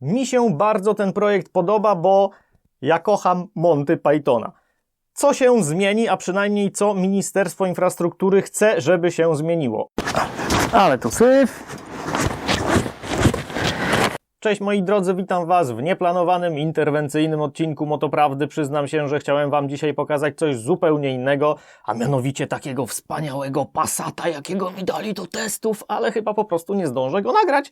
Mi się bardzo ten projekt podoba, bo ja kocham Monty Pythona. Co się zmieni, a przynajmniej co Ministerstwo Infrastruktury chce, żeby się zmieniło? Ale tu syf. Cześć moi drodzy, witam Was w nieplanowanym, interwencyjnym odcinku Motoprawdy. Przyznam się, że chciałem Wam dzisiaj pokazać coś zupełnie innego, a mianowicie takiego wspaniałego Passata, jakiego mi dali do testów, ale chyba po prostu nie zdążę go nagrać,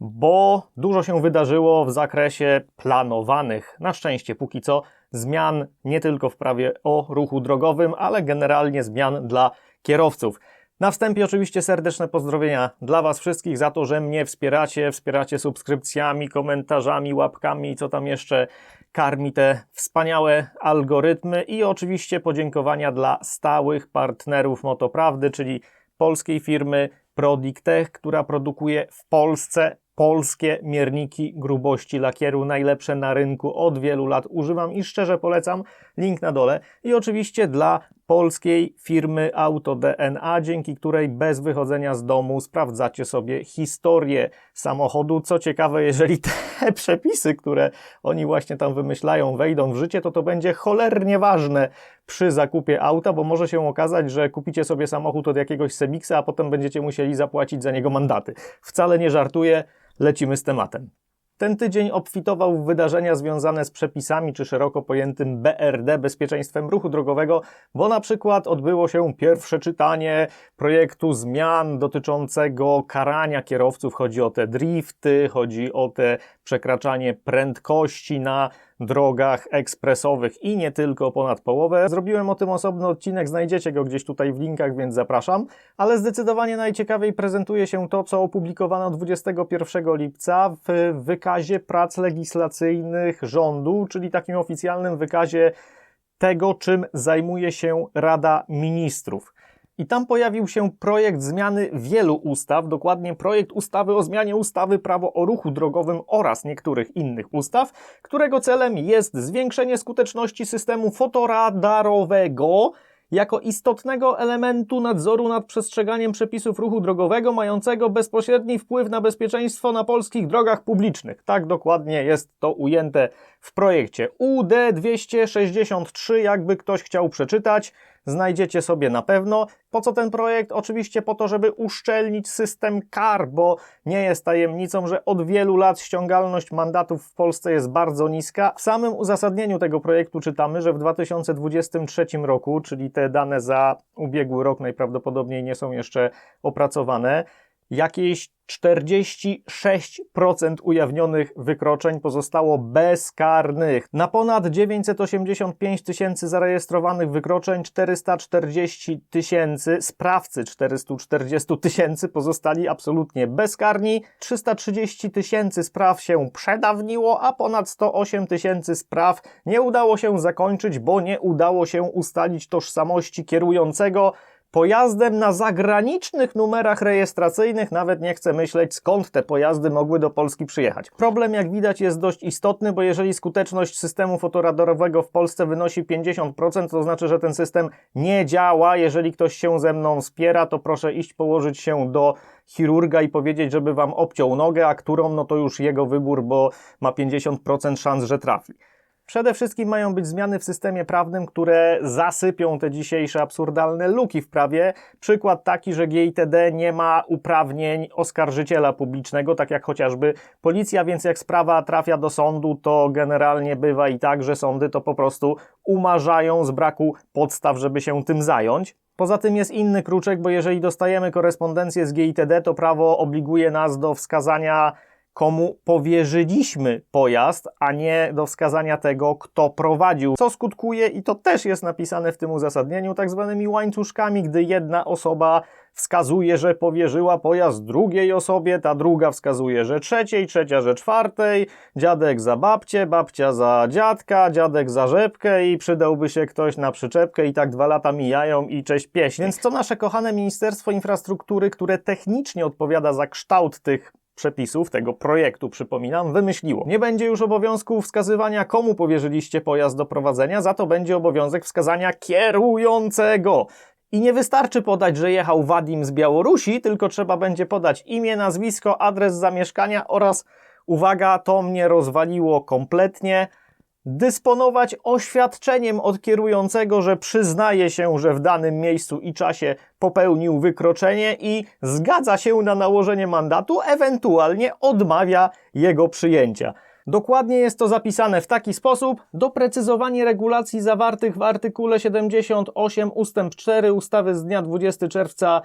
bo dużo się wydarzyło w zakresie planowanych, na szczęście póki co, zmian nie tylko w prawie o ruchu drogowym, ale generalnie zmian dla kierowców. Na wstępie oczywiście serdeczne pozdrowienia dla Was wszystkich za to, że mnie wspieracie, wspieracie subskrypcjami, komentarzami, łapkami co tam jeszcze karmi te wspaniałe algorytmy i oczywiście podziękowania dla stałych partnerów Motoprawdy, czyli polskiej firmy Prodictech, która produkuje w Polsce polskie mierniki grubości lakieru, najlepsze na rynku od wielu lat używam i szczerze polecam, link na dole. I oczywiście dla polskiej firmy AutoDNA, dzięki której bez wychodzenia z domu sprawdzacie sobie historię samochodu. Co ciekawe, jeżeli te przepisy, które oni właśnie tam wymyślają, wejdą w życie, to to będzie cholernie ważne przy zakupie auta, bo może się okazać, że kupicie sobie samochód od jakiegoś Semixa, a potem będziecie musieli zapłacić za niego mandaty. Wcale nie żartuję, lecimy z tematem. Ten tydzień obfitował w wydarzenia związane z przepisami czy szeroko pojętym BRD, bezpieczeństwem ruchu drogowego, bo na przykład odbyło się pierwsze czytanie projektu zmian dotyczącego karania kierowców. Chodzi o te drifty, chodzi o te przekraczanie prędkości na drogach ekspresowych i nie tylko ponad połowę. Zrobiłem o tym osobny odcinek, znajdziecie go gdzieś tutaj w linkach, więc zapraszam. Ale zdecydowanie najciekawiej prezentuje się to, co opublikowano 21 lipca w wykazie prac legislacyjnych rządu, czyli takim oficjalnym wykazie tego, czym zajmuje się Rada Ministrów. I tam pojawił się projekt zmiany wielu ustaw, dokładnie projekt ustawy o zmianie ustawy Prawo o ruchu drogowym oraz niektórych innych ustaw, którego celem jest zwiększenie skuteczności systemu fotoradarowego jako istotnego elementu nadzoru nad przestrzeganiem przepisów ruchu drogowego mającego bezpośredni wpływ na bezpieczeństwo na polskich drogach publicznych. Tak dokładnie jest to ujęte w projekcie UD 263, jakby ktoś chciał przeczytać znajdziecie sobie na pewno. Po co ten projekt? Oczywiście po to, żeby uszczelnić system kar, bo nie jest tajemnicą, że od wielu lat ściągalność mandatów w Polsce jest bardzo niska. W samym uzasadnieniu tego projektu czytamy, że w 2023 roku, czyli te dane za ubiegły rok najprawdopodobniej nie są jeszcze opracowane, jakieś 46% ujawnionych wykroczeń pozostało bezkarnych. Na ponad 985 tysięcy zarejestrowanych wykroczeń 440 tysięcy, sprawcy 440 tysięcy pozostali absolutnie bezkarni. 330 tysięcy spraw się przedawniło, a ponad 108 tysięcy spraw nie udało się zakończyć, bo nie udało się ustalić tożsamości kierującego pojazdem na zagranicznych numerach rejestracyjnych, nawet nie chcę myśleć skąd te pojazdy mogły do Polski przyjechać. Problem jak widać jest dość istotny, bo jeżeli skuteczność systemu fotoradarowego w Polsce wynosi 50%, to znaczy, że ten system nie działa. Jeżeli ktoś się ze mną spiera, to proszę iść położyć się do chirurga i powiedzieć, żeby wam obciął nogę, a którą, no to już jego wybór, bo ma 50% szans, że trafi. Przede wszystkim mają być zmiany w systemie prawnym, które zasypią te dzisiejsze absurdalne luki w prawie. Przykład taki, że GITD nie ma uprawnień oskarżyciela publicznego, tak jak chociażby policja, więc jak sprawa trafia do sądu, to generalnie bywa i tak, że sądy to po prostu umarzają z braku podstaw, żeby się tym zająć. Poza tym jest inny kruczek, bo jeżeli dostajemy korespondencję z GITD, to prawo obliguje nas do wskazania komu powierzyliśmy pojazd, a nie do wskazania tego, kto prowadził. Co skutkuje, i to też jest napisane w tym uzasadnieniu, tak zwanymi łańcuszkami, gdy jedna osoba wskazuje, że powierzyła pojazd drugiej osobie, ta druga wskazuje, że trzeciej, trzecia, że czwartej, dziadek za babcię, babcia za dziadka, dziadek za rzepkę i przydałby się ktoś na przyczepkę i tak dwa lata mijają i cześć pieśń. Więc co nasze kochane Ministerstwo Infrastruktury, które technicznie odpowiada za kształt tych przepisów tego projektu, przypominam, wymyśliło. Nie będzie już obowiązku wskazywania, komu powierzyliście pojazd do prowadzenia, za to będzie obowiązek wskazania kierującego. I nie wystarczy podać, że jechał Wadim z Białorusi, tylko trzeba będzie podać imię, nazwisko, adres zamieszkania oraz uwaga, to mnie rozwaliło kompletnie, dysponować oświadczeniem od kierującego, że przyznaje się, że w danym miejscu i czasie popełnił wykroczenie i zgadza się na nałożenie mandatu, ewentualnie odmawia jego przyjęcia. Dokładnie jest to zapisane w taki sposób: doprecyzowanie regulacji zawartych w artykule 78 ust. 4 ustawy z dnia 20 czerwca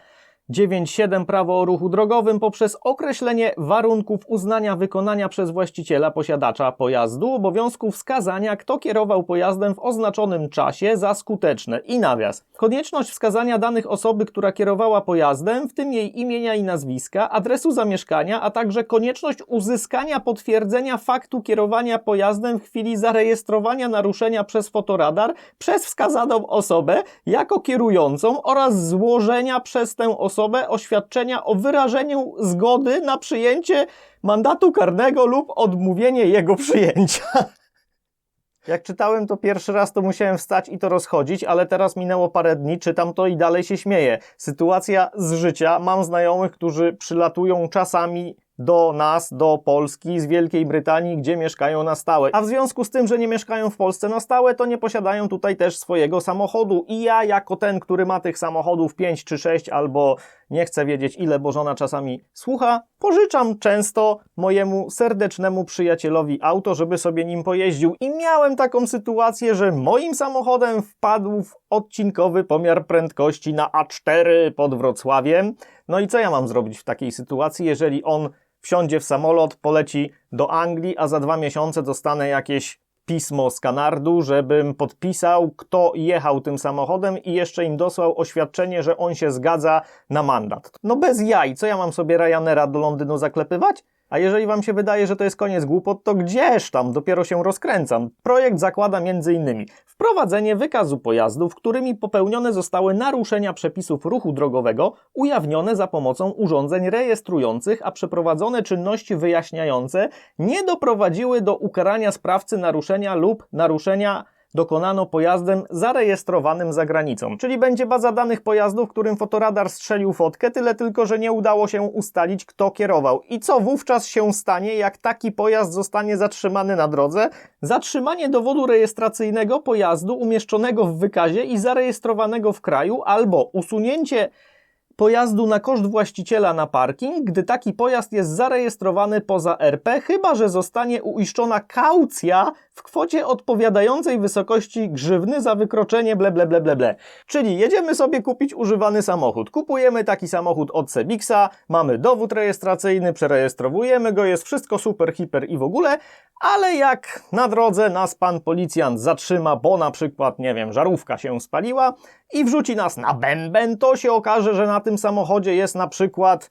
9.7 Prawo o ruchu drogowym poprzez określenie warunków uznania wykonania przez właściciela posiadacza pojazdu obowiązku wskazania, kto kierował pojazdem w oznaczonym czasie za skuteczne. I nawias. Konieczność wskazania danych osoby, która kierowała pojazdem, w tym jej imienia i nazwiska, adresu zamieszkania, a także konieczność uzyskania potwierdzenia faktu kierowania pojazdem w chwili zarejestrowania naruszenia przez fotoradar przez wskazaną osobę jako kierującą oraz złożenia przez tę osobę oświadczenia o wyrażeniu zgody na przyjęcie mandatu karnego lub odmówienie jego przyjęcia. Jak czytałem to pierwszy raz, to musiałem wstać i to rozchodzić, ale teraz minęło parę dni, czytam to i dalej się śmieję. Sytuacja z życia. Mam znajomych, którzy przylatują czasami do nas, do Polski z Wielkiej Brytanii, gdzie mieszkają na stałe. A w związku z tym, że nie mieszkają w Polsce na stałe, to nie posiadają tutaj też swojego samochodu. I ja, jako ten, który ma tych samochodów 5 czy 6, albo nie chcę wiedzieć ile, bo żona czasami słucha, pożyczam często mojemu serdecznemu przyjacielowi auto, żeby sobie nim pojeździł. I miałem taką sytuację, że moim samochodem wpadł w odcinkowy pomiar prędkości na A4 pod Wrocławiem. No i co ja mam zrobić w takiej sytuacji, jeżeli on wsiądzie w samolot, poleci do Anglii, a za dwa miesiące dostanę jakieś pismo z Kanardu, żebym podpisał, kto jechał tym samochodem i jeszcze im dosłał oświadczenie, że on się zgadza na mandat. No bez jaj, co ja mam sobie Ryanaira do Londynu zaklepywać? A jeżeli Wam się wydaje, że to jest koniec głupot, to gdzież tam, dopiero się rozkręcam. Projekt zakłada m.in. wprowadzenie wykazu pojazdów, którymi popełnione zostały naruszenia przepisów ruchu drogowego, ujawnione za pomocą urządzeń rejestrujących, a przeprowadzone czynności wyjaśniające nie doprowadziły do ukarania sprawcy naruszenia lub naruszenia dokonano pojazdem zarejestrowanym za granicą. Czyli będzie baza danych pojazdów, którym fotoradar strzelił fotkę, tyle tylko, że nie udało się ustalić, kto kierował. I co wówczas się stanie, jak taki pojazd zostanie zatrzymany na drodze? Zatrzymanie dowodu rejestracyjnego pojazdu umieszczonego w wykazie i zarejestrowanego w kraju, albo usunięcie pojazdu na koszt właściciela na parking, gdy taki pojazd jest zarejestrowany poza RP, chyba że zostanie uiszczona kaucja w kwocie odpowiadającej wysokości grzywny za wykroczenie ble ble ble ble ble. Czyli jedziemy sobie kupić używany samochód. Kupujemy taki samochód od Cebixa, mamy dowód rejestracyjny, przerejestrowujemy go, jest wszystko super, hiper i w ogóle, ale jak na drodze nas pan policjant zatrzyma, bo na przykład, nie wiem, żarówka się spaliła i wrzuci nas na bęben, to się okaże, że na tym samochodzie jest na przykład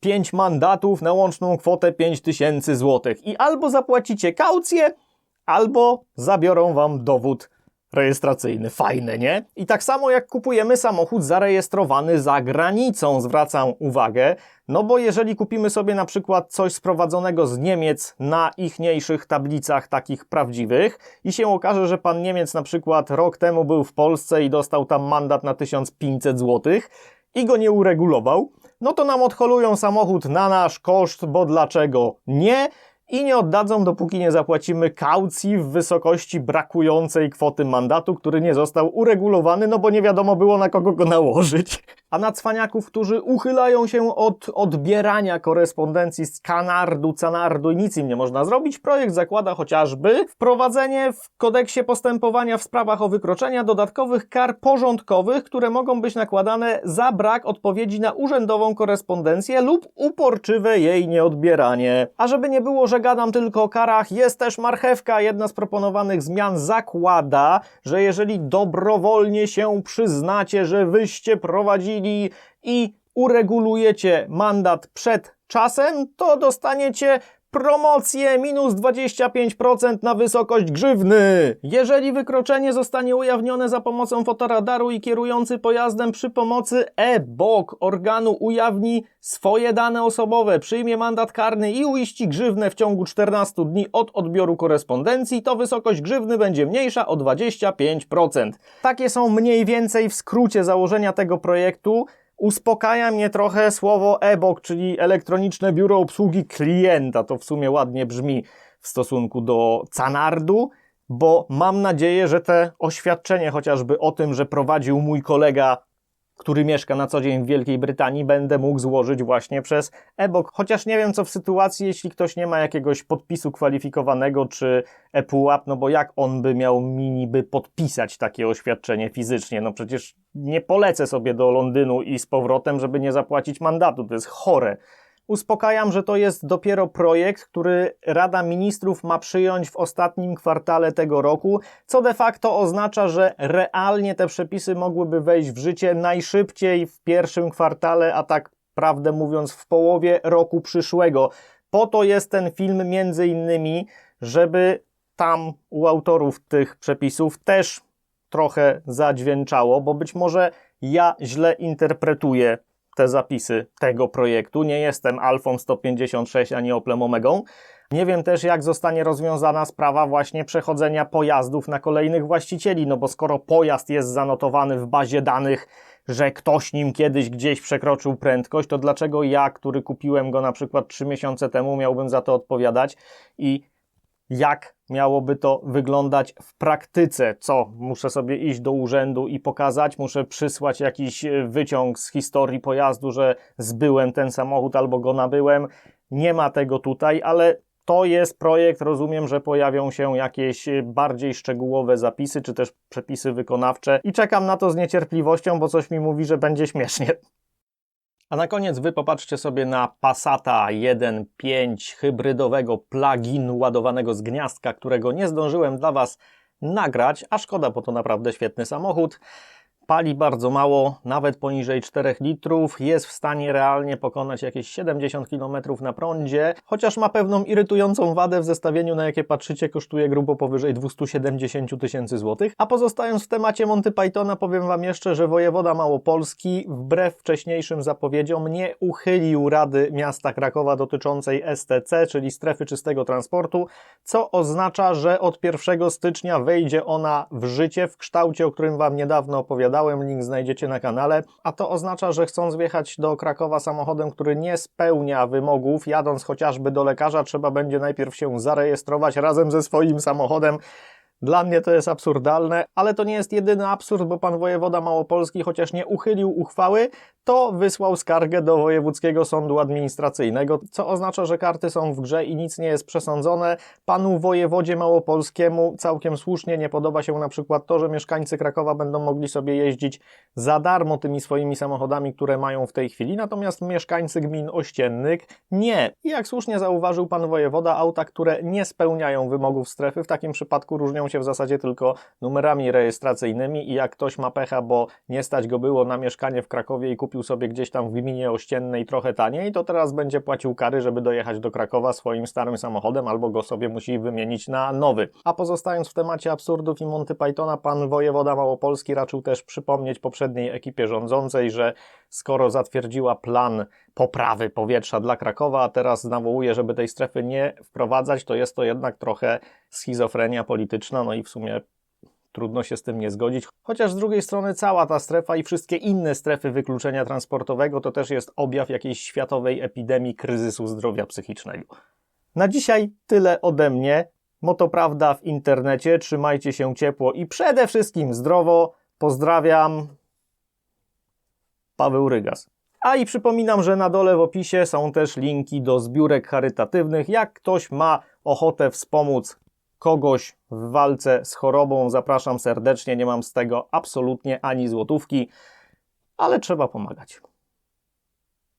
5 mandatów na łączną kwotę 5000 zł. I albo zapłacicie kaucję, albo zabiorą wam dowód rejestracyjny. Fajne, nie? I tak samo jak kupujemy samochód zarejestrowany za granicą, zwracam uwagę, no bo jeżeli kupimy sobie na przykład coś sprowadzonego z Niemiec na ichniejszych tablicach takich prawdziwych i się okaże, że pan Niemiec na przykład rok temu był w Polsce i dostał tam mandat na 1500 zł i go nie uregulował, no to nam odholują samochód na nasz koszt, bo dlaczego nie? I nie oddadzą, dopóki nie zapłacimy kaucji w wysokości brakującej kwoty mandatu, który nie został uregulowany, no bo nie wiadomo było na kogo go nałożyć. A na cwaniaków, którzy uchylają się od odbierania korespondencji z Kanardu, Canardu i nic im nie można zrobić, projekt zakłada chociażby wprowadzenie w kodeksie postępowania w sprawach o wykroczenia dodatkowych kar porządkowych, które mogą być nakładane za brak odpowiedzi na urzędową korespondencję lub uporczywe jej nieodbieranie. A żeby nie było, że gadam tylko o karach, jest też marchewka. Jedna z proponowanych zmian zakłada, że jeżeli dobrowolnie się przyznacie, że wyście prowadzili i uregulujecie mandat przed czasem, to dostaniecie promocję minus 25% na wysokość grzywny. Jeżeli wykroczenie zostanie ujawnione za pomocą fotoradaru i kierujący pojazdem przy pomocy e-BOK organu ujawni swoje dane osobowe, przyjmie mandat karny i uiści grzywnę w ciągu 14 dni od odbioru korespondencji, to wysokość grzywny będzie mniejsza o 25%. Takie są mniej więcej w skrócie założenia tego projektu. Uspokaja mnie trochę słowo EBOK, czyli elektroniczne biuro obsługi klienta. To w sumie ładnie brzmi w stosunku do Canardu, bo mam nadzieję, że te oświadczenie chociażby o tym, że prowadził mój kolega, który mieszka na co dzień w Wielkiej Brytanii, będę mógł złożyć właśnie przez EBOK. Chociaż nie wiem, co w sytuacji, jeśli ktoś nie ma jakiegoś podpisu kwalifikowanego czy ePUAP, no bo jak on by miał mi niby podpisać takie oświadczenie fizycznie? No przecież nie polecę sobie do Londynu i z powrotem, żeby nie zapłacić mandatu. To jest chore. Uspokajam, że to jest dopiero projekt, który Rada Ministrów ma przyjąć w ostatnim kwartale tego roku, co de facto oznacza, że realnie te przepisy mogłyby wejść w życie najszybciej w pierwszym kwartale, a tak prawdę mówiąc w połowie roku przyszłego. Po to jest ten film między innymi, żeby tam u autorów tych przepisów też trochę zadźwięczało, bo być może ja źle interpretuję te zapisy tego projektu. Nie jestem Alfą 156 ani Oplem Omegą. Nie wiem też, jak zostanie rozwiązana sprawa właśnie przechodzenia pojazdów na kolejnych właścicieli, no bo skoro pojazd jest zanotowany w bazie danych, że ktoś nim kiedyś gdzieś przekroczył prędkość, to dlaczego ja, który kupiłem go na przykład 3 miesiące temu, miałbym za to odpowiadać i jak miałoby to wyglądać w praktyce. Co? Muszę sobie iść do urzędu i pokazać, muszę przysłać jakiś e, wyciąg z historii pojazdu, że zbyłem ten samochód albo go nabyłem. Nie ma tego tutaj, ale to jest projekt. Rozumiem, że pojawią się jakieś e, bardziej szczegółowe zapisy, czy też przepisy wykonawcze i czekam na to z niecierpliwością, bo coś mi mówi, że będzie śmiesznie. A na koniec wy popatrzcie sobie na Passata 1.5 hybrydowego pluginu ładowanego z gniazdka, którego nie zdążyłem dla Was nagrać, a szkoda, bo to naprawdę świetny samochód. Pali bardzo mało, nawet poniżej 4 litrów, jest w stanie realnie pokonać jakieś 70 km na prądzie, chociaż ma pewną irytującą wadę w zestawieniu, na jakie patrzycie, kosztuje grubo powyżej 270 tysięcy złotych. A pozostając w temacie Monty Pythona, powiem Wam jeszcze, że wojewoda Małopolski, wbrew wcześniejszym zapowiedziom, nie uchylił Rady Miasta Krakowa dotyczącej STC, czyli strefy czystego transportu, co oznacza, że od 1 stycznia wejdzie ona w życie w kształcie, o którym Wam niedawno opowiadałem. Link znajdziecie na kanale. A to oznacza, że chcąc wjechać do Krakowa samochodem, który nie spełnia wymogów, jadąc chociażby do lekarza, trzeba będzie najpierw się zarejestrować razem ze swoim samochodem. Dla mnie to jest absurdalne, ale to nie jest jedyny absurd, bo pan wojewoda Małopolski, chociaż nie uchylił uchwały, to wysłał skargę do Wojewódzkiego Sądu Administracyjnego, co oznacza, że karty są w grze i nic nie jest przesądzone. Panu wojewodzie Małopolskiemu całkiem słusznie nie podoba się na przykład to, że mieszkańcy Krakowa będą mogli sobie jeździć za darmo tymi swoimi samochodami, które mają w tej chwili, natomiast mieszkańcy gmin ościennych nie. I jak słusznie zauważył pan wojewoda, auta, które nie spełniają wymogów strefy, w takim przypadku różnią się w zasadzie tylko numerami rejestracyjnymi i jak ktoś ma pecha, bo nie stać go było na mieszkanie w Krakowie i kupił sobie gdzieś tam w gminie ościennej trochę taniej, to teraz będzie płacił kary, żeby dojechać do Krakowa swoim starym samochodem albo go sobie musi wymienić na nowy. A pozostając w temacie absurdów i Monty Pythona, pan wojewoda Małopolski raczył też przypomnieć poprzedniej ekipie rządzącej, że skoro zatwierdziła plan poprawy powietrza dla Krakowa, a teraz nawołuje, żeby tej strefy nie wprowadzać, to jest to jednak trochę schizofrenia polityczna, no i w sumie trudno się z tym nie zgodzić. Chociaż z drugiej strony cała ta strefa i wszystkie inne strefy wykluczenia transportowego to też jest objaw jakiejś światowej epidemii kryzysu zdrowia psychicznego. Na dzisiaj tyle ode mnie. Motoprawda w internecie. Trzymajcie się ciepło i przede wszystkim zdrowo. Pozdrawiam. Paweł Rygas. A i przypominam, że na dole w opisie są też linki do zbiórek charytatywnych. Jak ktoś ma ochotę wspomóc kogoś w walce z chorobą, zapraszam serdecznie. Nie mam z tego absolutnie ani złotówki, ale trzeba pomagać.